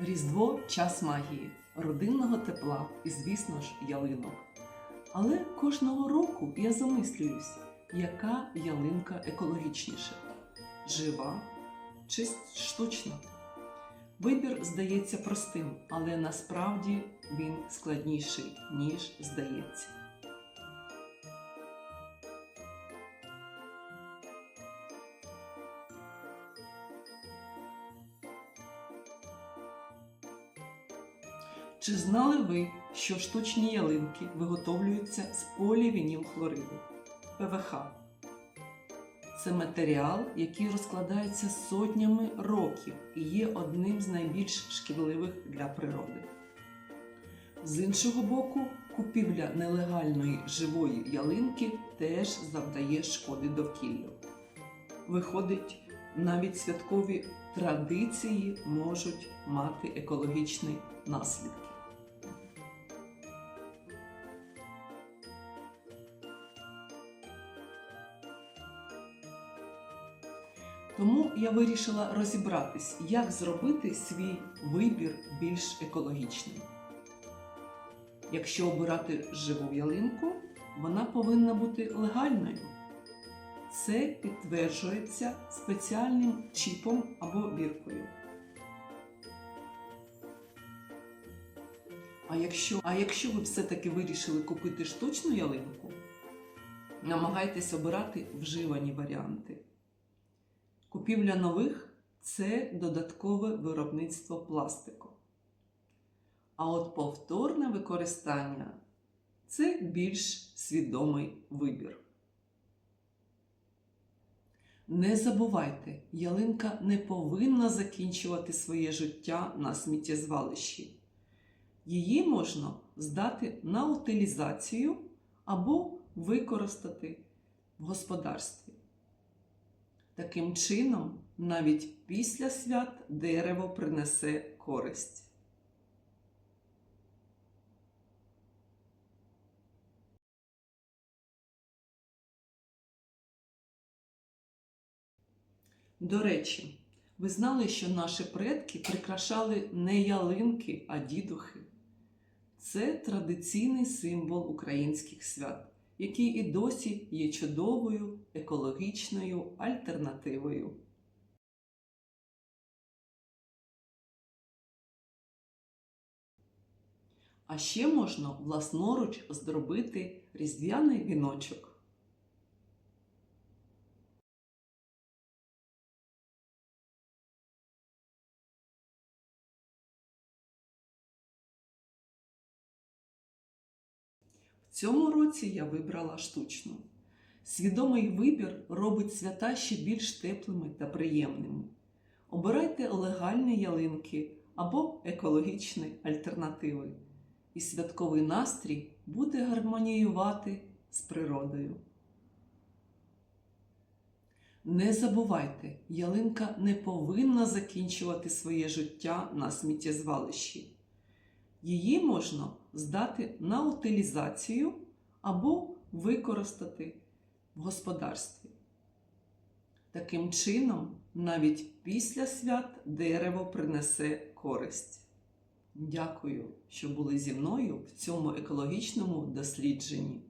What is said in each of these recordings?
Різдво час магії, родинного тепла і, звісно ж, ялинок. Але кожного року я замислююсь, яка ялинка екологічніша жива чи штучна. Вибір здається простим, але насправді він складніший, ніж здається. Чи знали ви, що штучні ялинки виготовлюються з полівінілхлориду ПВХ? Це матеріал, який розкладається сотнями років і є одним з найбільш шкідливих для природи. З іншого боку, купівля нелегальної живої ялинки теж завдає шкоди довкіллю. Виходить, навіть святкові традиції можуть мати екологічні наслідки. Тому я вирішила розібратись, як зробити свій вибір більш екологічним. Якщо обирати живу ялинку, вона повинна бути легальною. Це підтверджується спеціальним чіпом або біркою. А якщо, а якщо ви все-таки вирішили купити штучну ялинку, намагайтесь обирати вживані варіанти. Купівля нових це додаткове виробництво пластику. А от повторне використання це більш свідомий вибір. Не забувайте, ялинка не повинна закінчувати своє життя на сміттєзвалищі. Її можна здати на утилізацію або використати в господарстві. Таким чином, навіть після свят дерево принесе користь. До речі, ви знали, що наші предки прикрашали не ялинки, а дідухи. Це традиційний символ українських свят, який і досі є чудовою екологічною альтернативою. А ще можна власноруч зробити різдвяний віночок. Цьому році я вибрала штучну. Свідомий вибір робить свята ще більш теплими та приємними. Обирайте легальні ялинки або екологічні альтернативи, і святковий настрій буде гармоніювати з природою. Не забувайте, ялинка не повинна закінчувати своє життя на сміттєзвалищі. Її можна здати на утилізацію або використати в господарстві. Таким чином, навіть після свят дерево принесе користь. Дякую, що були зі мною в цьому екологічному дослідженні.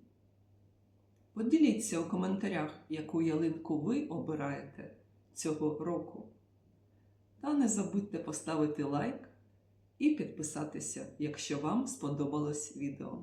Поділіться у коментарях, яку ялинку ви обираєте цього року. Та не забудьте поставити лайк і підписатися, якщо вам сподобалось відео.